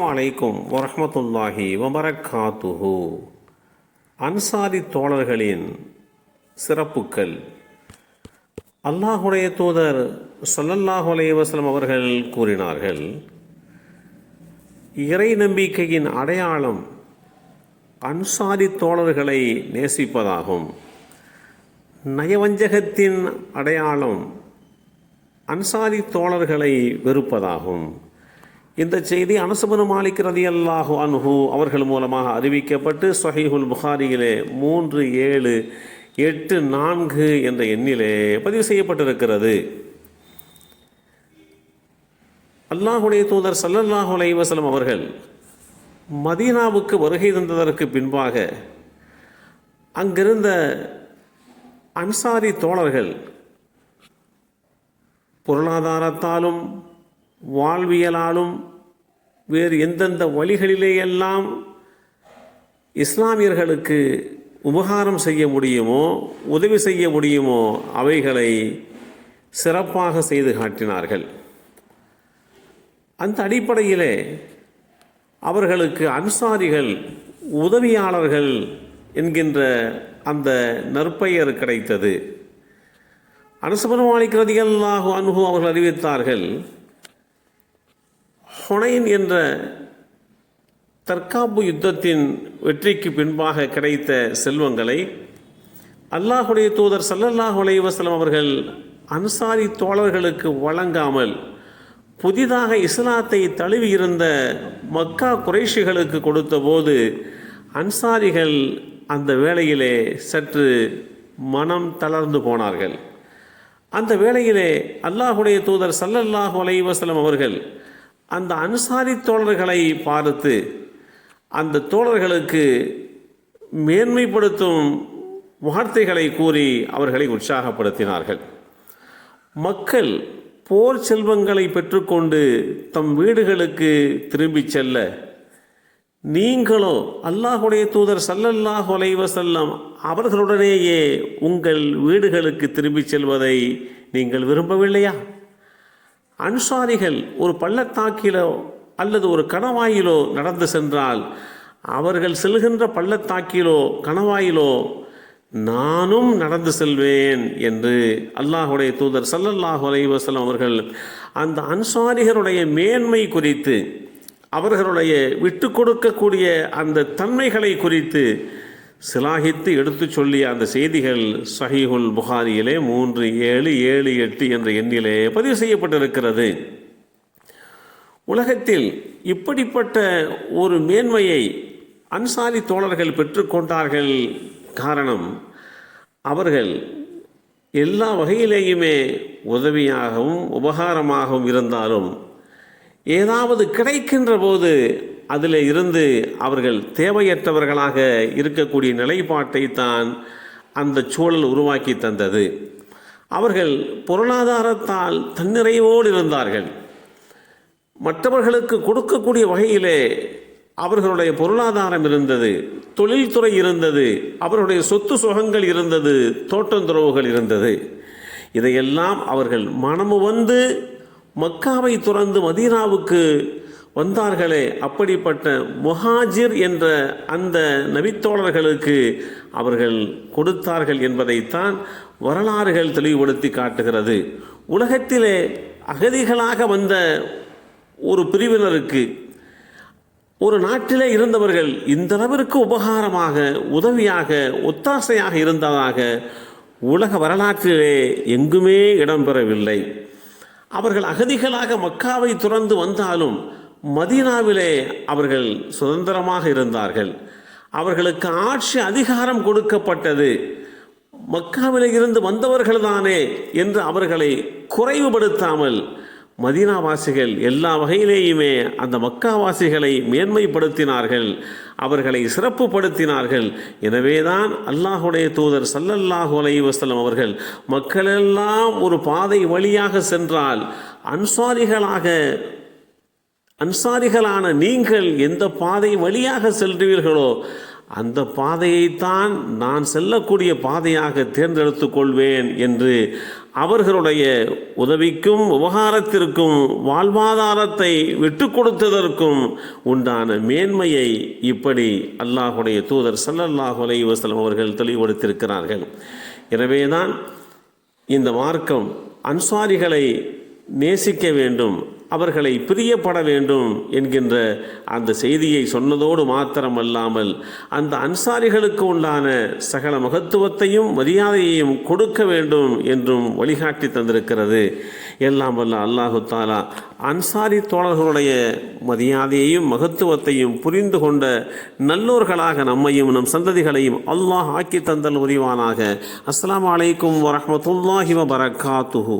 அஸ்லாம் அலைக்கும் வரமத்துல்லாஹி வபரகாத்துஹு அன்சாரி தோழர்களின் சிறப்புக்கள் அல்லாஹுடைய தூதர் சொல்லல்லாஹு அலைஹி அவர்கள் கூறினார்கள் இறை நம்பிக்கையின் அடையாளம் அன்சாரி தோழர்களை நேசிப்பதாகும். நயவஞ்சகத்தின் அடையாளம் அன்சாரி தோழர்களை வெறுப்பதாகும். இந்த செய்தி அனசுபனு மாலிக் ரதி அல்லாஹு அன்ஹு அவர்கள் மூலமாக அறிவிக்கப்பட்டு சொஹீஹுல் புகாரியிலே மூன்று ஏழு எட்டு நான்கு என்ற எண்ணிலே பதிவு செய்யப்பட்டிருக்கிறது. அல்லாஹுடைய தூதர் சல்லல்லாஹு அலைஹி அவர்கள் மதீனாவுக்கு வருகை தந்ததற்கு பின்பாக அங்கிருந்த அன்சாரி தோழர்கள் பொருளாதாரத்தாலும் வாழ்வியலாலும் வேறு எந்தெந்த வழிகளிலேயெல்லாம் இஸ்லாமியர்களுக்கு உபகாரம் செய்ய முடியுமோ உதவி செய்ய முடியுமோ அவைகளை சிறப்பாக செய்து காட்டினார்கள். அந்த அடிப்படையிலே அவர்களுக்கு அன்சாரிகள் உதவியாளர்கள் என்கின்ற அந்த நற்பெயர் கிடைத்தது. அனசபன் மாலிக் அவர்கள் அறிவித்தார்கள் ஹொனைன் என்ற தற்காப்பு யுத்தத்தின் வெற்றிக்கு பின்பாக கிடைத்த செல்வங்களை அல்லாஹுடைய தூதர் சல்லல்லாஹ் உலைவசலம் அவர்கள் அன்சாரி தோழர்களுக்கு வழங்காமல் புதிதாக இஸ்லாத்தை தழுவியிருந்த மக்கா குறைஷிகளுக்கு கொடுத்தபோது அன்சாரிகள் அந்த வேளையிலே சற்று மனம் தளர்ந்து போனார்கள். அந்த வேளையிலே அல்லாஹுடைய தூதர் சல்லல்லாஹ் அலைஹி அவர்கள் அந்த அனுசாரி தோழர்களை பார்த்து அந்த தோழர்களுக்கு மேன்மைப்படுத்தும் வார்த்தைகளை கூறி அவர்களை உற்சாகப்படுத்தினார்கள். மக்கள் போர் செல்வங்களை பெற்றுக்கொண்டு தம் வீடுகளுக்கு திரும்பிச் செல்ல நீங்களோ அல்லாஹுடைய தூதர் சல்லல்லாஹு அலைஹி செல்லம் அவர்களுடனேயே உங்கள் வீடுகளுக்கு திரும்பிச் செல்வதை நீங்கள் விரும்பவில்லையா? அன்சாரிகள் ஒரு பள்ளத்தாக்கிலோ அல்லது ஒரு கணவாயிலோ நடந்து சென்றால் அவர்கள் செல்கின்ற பள்ளத்தாக்கிலோ கணவாயிலோ நானும் நடந்து செல்வேன் என்று அல்லாஹுடைய தூதர் சல்லல்லாஹு அலைஹி அவர்கள் அந்த அன்சாரிகளுடைய மேன்மை குறித்து அவர்களுடைய விட்டு கொடுக்கக்கூடிய அந்த தன்மைகளை குறித்து சிலாகித்து எடுத்து சொல்லிய அந்த செய்திகள் சஹிஹுல் புகாரியிலே மூன்று ஏழு ஏழு எட்டு என்ற எண்ணிலே பதிவு செய்யப்பட்டிருக்கிறது. உலகத்தில் இப்படிப்பட்ட ஒரு மேன்மையை அன்சாரி தோழர்கள் பெற்றுக்கொண்டார்கள் காரணம் அவர்கள் எல்லா வகையிலேயுமே உதவியாகவும் உபகாரமாகவும் இருந்தாலும் ஏதாவது கிடைக்கின்ற போது அதில் இருந்து அவர்கள் தேவையற்றவர்களாக இருக்கக்கூடிய நிலைப்பாட்டை தான் அந்த சூழல் உருவாக்கி தந்தது. அவர்கள் பொருளாதாரத்தால் தன்னிறைவோடு இருந்தார்கள். மற்றவர்களுக்கு கொடுக்கக்கூடிய வகையிலே அவர்களுடைய பொருளாதாரம் இருந்தது தொழில்துறை இருந்தது அவர்களுடைய சொத்து சுகங்கள் இருந்தது தோட்டந்துறவுகள் இருந்தது. இதையெல்லாம் அவர்கள் மனமு வந்து மக்காவை துறந்து மதீனாவுக்கு வந்தார்களே அப்படிப்பட்ட முஹாஜிர் என்ற அந்த நபித்தோழர்களுக்கு அவர்கள் கொடுத்தார்கள் என்பதைத்தான் வரலாறுகள் தெளிவுபடுத்தி காட்டுகிறது. உலகத்திலே அகதிகளாக வந்த ஒரு பிரிவினருக்கு ஒரு நாட்டிலே இருந்தவர்கள் இந்த அளவிற்கு உபகாரமாக உதவியாக ஒத்தாசையாக இருந்ததாக உலக வரலாற்றிலே எங்குமே இடம்பெறவில்லை. அவர்கள் அகதிகளாக மக்காவை துறந்து வந்தாலும் மதீனாவிலே அவர்கள் சுதந்திரமாக இருந்தார்கள். அவர்களுக்கு ஆட்சி அதிகாரம் கொடுக்கப்பட்டது. மக்காவிலே இருந்து வந்தவர்கள்தானே என்று அவர்களை குறைவுபடுத்தாமல் மதீனாவாசிகள் எல்லா வகையிலேயுமே அந்த மக்காவாசிகளை மேன்மைப்படுத்தினார்கள். அவர்களை சிறப்புப்படுத்தினார்கள் எனவேதான் அல்லாஹுடைய தூதர் சல்லல்லாஹு அலைவசலம் அவர்கள் மக்களெல்லாம் ஒரு பாதை வழியாக சென்றால் அன்சாரிகளாக அன்சாரிகளான நீங்கள் எந்த பாதை வழியாக செல்வீர்களோ அந்த பாதையைத்தான் நான் செல்லக்கூடிய பாதையாக தேர்ந்தெடுத்து கொள்வேன் என்று அவர்களுடைய உதவிக்கும் உபகாரத்திற்கும் வாழ்வாதாரத்தை விட்டு கொடுத்ததற்கும் உண்டான மேன்மையை இப்படி அல்லாஹுடைய தூதர் சல்லல்லாஹு அலைஹி வஸல்லம் அவர்கள் தெளிவுபடுத்தியிருக்கிறார்கள். எனவேதான் இந்த மார்க்கம் அன்சாரிகளை நேசிக்க வேண்டும் அவர்களை பிரியப்பட வேண்டும் என்கின்ற அந்த செய்தியை சொன்னதோடு மாத்திரமல்லாமல் அந்த அன்சாரிகளுக்கு உண்டான சகல மகத்துவத்தையும் மரியாதையையும் கொடுக்க வேண்டும் என்றும் வழிகாட்டி தந்திருக்கிறது. எல்லாம் வல்ல அல்லாஹு தாலா அன்சாரி தோழர்களுடைய மரியாதையையும் மகத்துவத்தையும் புரிந்து கொண்ட நல்லோர்களாக நம்மையும் நம் சந்ததிகளையும் அல்லாஹ் ஆக்கி தந்தல் உரிவானாக அஸ்லாம் அலைக்கும் வரமத்துல்லாஹி வபரகாத்துஹு.